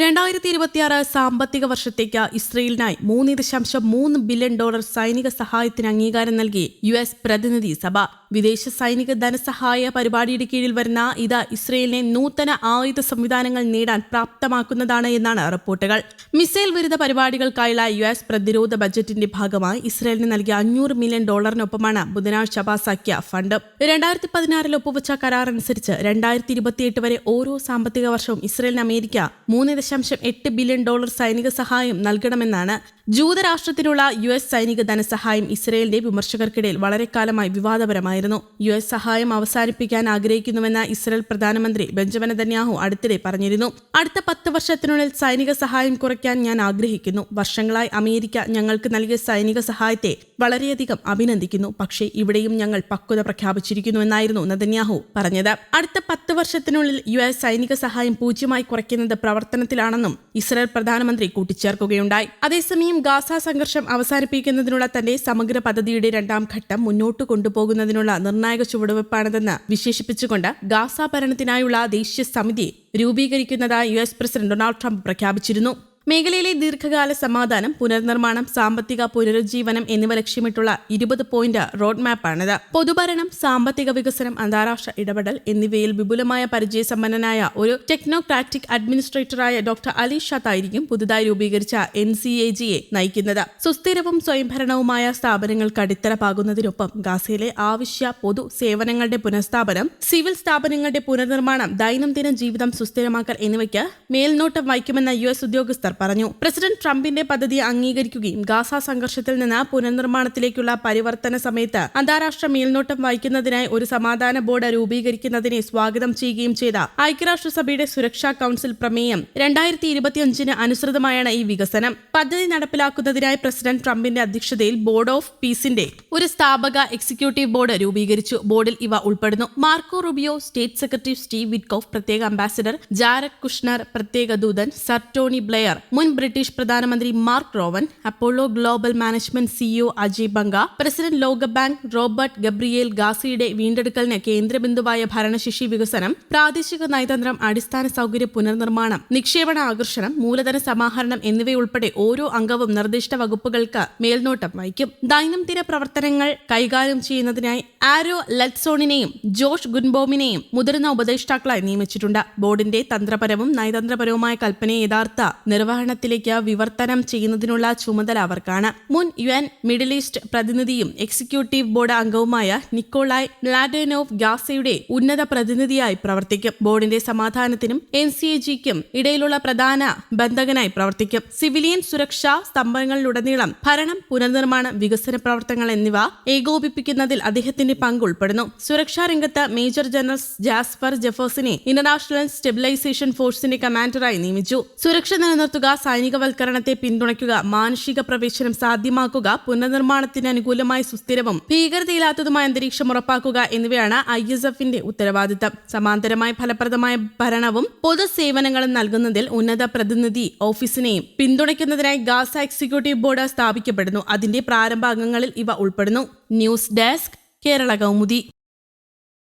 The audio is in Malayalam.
രണ്ടായിരത്തി ഇരുപത്തിയാറ് സാമ്പത്തിക വർഷത്തേക്ക് ഇസ്രയേലിനായി മൂന്ന് ദശാംശം മൂന്ന് ബില്യൺ ഡോളർ സൈനിക സഹായത്തിന് അംഗീകാരം നൽകി യു എസ് പ്രതിനിധി സഭ. വിദേശ സൈനിക ധനസഹായ പരിപാടിയുടെ കീഴിൽ വരുന്ന ഇത് ഇസ്രയേലിനെ നൂതന ആയുധ സംവിധാനങ്ങൾ നേടാൻ പ്രാപ്തമാക്കുന്നതാണ് എന്നാണ് റിപ്പോർട്ടുകൾ. മിസൈൽ വിരുദ്ധ പരിപാടികൾക്കായുള്ള യു എസ് പ്രതിരോധ ബജറ്റിന്റെ ഭാഗമായി ഇസ്രയേലിന് നൽകിയ അഞ്ഞൂറ് മില്യൺ ഡോളറിനൊപ്പമാണ് ബുധനാഴ്ച പാസാക്കിയ ഫണ്ട്. രണ്ടായിരത്തി പതിനാറിൽ ഒപ്പുവച്ച കരാർ അനുസരിച്ച് രണ്ടായിരത്തി ഇരുപത്തിയെട്ട് വരെ ഓരോ സാമ്പത്തിക വർഷവും ഇസ്രയേലിന് അമേരിക്ക മൂന്ന് ദശാംശം എട്ട് ബില്യൺ ഡോളർ സൈനിക സഹായം നൽകണമെന്നാണ് ജൂതരാഷ്ട്രത്തിനുള്ള യു എസ് സൈനിക ധനസഹായം ഇസ്രയേലിന്റെ വിമർശകർക്കിടയിൽ വളരെ കാലമായി വിവാദപരമായിരുന്നു. യു എസ് സഹായം അവസാനിപ്പിക്കാൻ ആഗ്രഹിക്കുന്നുവെന്ന ഇസ്രയേൽ പ്രധാനമന്ത്രി ബെഞ്ചമിൻ നെതന്യാഹു അടുത്തിടെ പറഞ്ഞിരുന്നു. അടുത്ത പത്ത് വർഷത്തിനുള്ളിൽ സൈനിക സഹായം കുറയ്ക്കാൻ ഞാൻ ആഗ്രഹിക്കുന്നു. വർഷങ്ങളായി അമേരിക്ക ഞങ്ങൾക്ക് നൽകിയ സൈനിക സഹായത്തെ വളരെയധികം അഭിനന്ദിക്കുന്നു. പക്ഷേ ഇവിടെയും ഞങ്ങൾ പക്വത പ്രഖ്യാപിച്ചിരിക്കുന്നുവെന്നായിരുന്നു നെതന്യാഹു പറഞ്ഞത്. അടുത്ത പത്ത് വർഷത്തിനുള്ളിൽ യു എസ് സൈനിക സഹായം പൂജ്യമായി കുറയ്ക്കുന്നത് പ്രവർത്തനത്തിലാണെന്നും ഇസ്രയേൽ പ്രധാനമന്ത്രി കൂട്ടിച്ചേർക്കുകയുണ്ടായി. അതേസമയം ഗാസ സംഘർഷം അവസാനിപ്പിക്കുന്നതിനുള്ള തന്റെ സമഗ്ര പദ്ധതിയുടെ രണ്ടാം ഘട്ടം മുന്നോട്ട് കൊണ്ടുപോകുന്നതിനുള്ള നിർണായക ചുവടുവയ്പ്പാണിതെന്ന് വിശേഷിപ്പിച്ചുകൊണ്ട് ഗാസ ഭരണത്തിനായുള്ള ദേശീയ സമിതി രൂപീകരിക്കുന്നതായി U S president Donald Trump പ്രഖ്യാപിച്ചിരുന്നു. മേഖലയിലെ ദീർഘകാല സമാധാനം പുനർനിർമ്മാണം സാമ്പത്തിക പുനരുജ്ജീവനം എന്നിവ ലക്ഷ്യമിട്ടുള്ള ഇരുപത് പോയിന്റ് റോഡ് മാപ്പാണിത്. പൊതുഭരണം സാമ്പത്തിക വികസനം അന്താരാഷ്ട്ര ഇടപെടൽ എന്നിവയിൽ വിപുലമായ പരിചയസമ്പന്നനായ ഒരു ടെക്നോക്രാറ്റിക് അഡ്മിനിസ്ട്രേറ്ററായ ഡോക്ടർ അലി ഷത്ത് ആയിരിക്കും പുതുതായി രൂപീകരിച്ച എൻ സി എ ജിയെ നയിക്കുന്നത്. സുസ്ഥിരവും സ്വയംഭരണവുമായ സ്ഥാപനങ്ങൾക്ക് അടിത്തറ പാകുന്നതിനൊപ്പം ഗാസയിലെ ആവശ്യ പൊതു സേവനങ്ങളുടെ പുനഃസ്ഥാപനം സിവിൽ സ്ഥാപനങ്ങളുടെ പുനർനിർമ്മാണം ദൈനംദിന ജീവിതം സുസ്ഥിരമാക്കൽ എന്നിവയ്ക്ക് മേൽനോട്ടം വഹിക്കുമെന്ന് യു എസ് ഉദ്യോഗസ്ഥർ പറഞ്ഞു. പ്രസിഡന്റ് ട്രംപിന്റെ പദ്ധതി അംഗീകരിക്കുകയും ഗാസ സംഘർഷത്തിൽ നിന്ന് പുനർനിർമ്മാണത്തിലേക്കുള്ള പരിവർത്തന സമയത്ത് അന്താരാഷ്ട്ര മേൽനോട്ടം വഹിക്കുന്നതിനായി ഒരു സമാധാന ബോർഡ് രൂപീകരിക്കുന്നതിനെ സ്വാഗതം ചെയ്യുകയും ചെയ്ത ഐക്യരാഷ്ട്രസഭയുടെ സുരക്ഷാ കൌൺസിൽ പ്രമേയം രണ്ടായിരത്തി ഇരുപത്തിയഞ്ചിന് അനുസൃതമായാണ് ഈ വികസനം. പദ്ധതി നടപ്പിലാക്കുന്നതിനായി പ്രസിഡന്റ് ട്രംപിന്റെ അധ്യക്ഷതയിൽ ബോർഡ് ഓഫ് പീസിന്റെ ഒരു സ്ഥാപക എക്സിക്യൂട്ടീവ് ബോർഡ് രൂപീകരിച്ചു. ബോർഡിൽ ഇവ ഉൾപ്പെടുന്നു. Marco Rubio state secretary Steve Witkoff പ്രത്യേക അംബാസിഡർ ജാരക് കുഷ്ണർ പ്രത്യേക ദൂതൻ സർ ടോണി ബ്ലെയർ മുൻ ബ്രിട്ടീഷ് പ്രധാനമന്ത്രി Mark Rowan Apollo global management CEO Ajay Banga president ലോകബാങ്ക് റോബർട്ട് ഗബ്രിയേൽ ഗാസിയുടെ വീണ്ടെടുക്കലിന് കേന്ദ്രബിന്ദുവായ ഭരണശേഷി വികസനം പ്രാദേശിക നയതന്ത്രം അടിസ്ഥാന സൗകര്യ പുനർനിർമ്മാണം നിക്ഷേപണ ആകർഷണം മൂലധന സമാഹരണം എന്നിവയുൾപ്പെടെ ഓരോ അംഗവും നിർദ്ദിഷ്ട വകുപ്പുകൾക്ക് മേൽനോട്ടം വഹിക്കും. ദൈനംദിന പ്രവർത്തനങ്ങൾ കൈകാര്യം ചെയ്യുന്നതിനായി ആരോ ലറ്റ്സോണിനെയും ജോഷ് ഗുൻബോമിനെയും മുതിർന്ന ഉപദേഷ്ടാക്കളായി നിയമിച്ചിട്ടുണ്ട്. ബോർഡിന്റെ തന്ത്രപരവും നയതന്ത്രപരവുമായ കൽപ്പനയെ യഥാർത്ഥ നിർവഹണത്തിലേക്ക് വിവർത്തനം ചെയ്യുന്നതിനുള്ള ചുമതല അവർക്കാണ്. മുൻ യു എൻ മിഡിൽ ഈസ്റ്റ് പ്രതിനിധിയും എക്സിക്യൂട്ടീവ് ബോർഡ് അംഗവുമായ നിക്കോളായ് ലാഡേനോവ് ഗാസയുടെ ഉന്നത പ്രതിനിധിയായി പ്രവർത്തിക്കും. ബോർഡിന്റെ സമാധാനത്തിനും എൻ സി എ ജിക്കും ഇടയിലുള്ള പ്രധാന ബന്ധകനായി പ്രവർത്തിക്കും. സിവിലിയൻ സുരക്ഷാ സ്തംഭങ്ങളിലുടനീളം ഭരണം പുനർനിർമ്മാണം വികസന പ്രവർത്തനങ്ങൾ എന്നിവ ഏകോപിപ്പിക്കുന്നതിൽ അദ്ദേഹത്തിന്റെ പങ്ക് ഉൾപ്പെടുന്നു. സുരക്ഷാ രംഗത്ത് മേജർ ജനറൽ ജാസ്പർ ജെഫേഴ്സിനെ ഇന്റർനാഷണൽ സ്റ്റെബിലൈസേഷൻ ഫോഴ്സിന്റെ കമാൻഡറായി നിയമിച്ചു. സുരക്ഷ നിലനിർത്തുക സൈനികവൽക്കരണത്തെ പിന്തുണയ്ക്കുക മാനുഷിക പ്രവേശനം സാധ്യമാക്കുക പുനർനിർമ്മാണത്തിന് അനുകൂലമായ സുസ്ഥിരവും ഭീകരതയില്ലാത്തതുമായ അന്തരീക്ഷം ഉറപ്പാക്കുക എന്നിവയാണ് ഐ എസ് എഫിന്റെ ഉത്തരവാദിത്തം. സമാന്തരമായി ഫലപ്രദമായ ഭരണവും പൊതുസേവനങ്ങളും നൽകുന്നതിൽ ഉന്നത പ്രതിനിധി ഓഫീസിനെയും പിന്തുണയ്ക്കുന്നതിനായി ഗാസ എക്സിക്യൂട്ടീവ് ബോർഡ് സ്ഥാപിക്കപ്പെടുന്നു. അതിന്റെ പ്രാരംഭ അംഗങ്ങളിൽ ഇവ ഉൾപ്പെടുന്നു. News desk Kerala Kaumudi.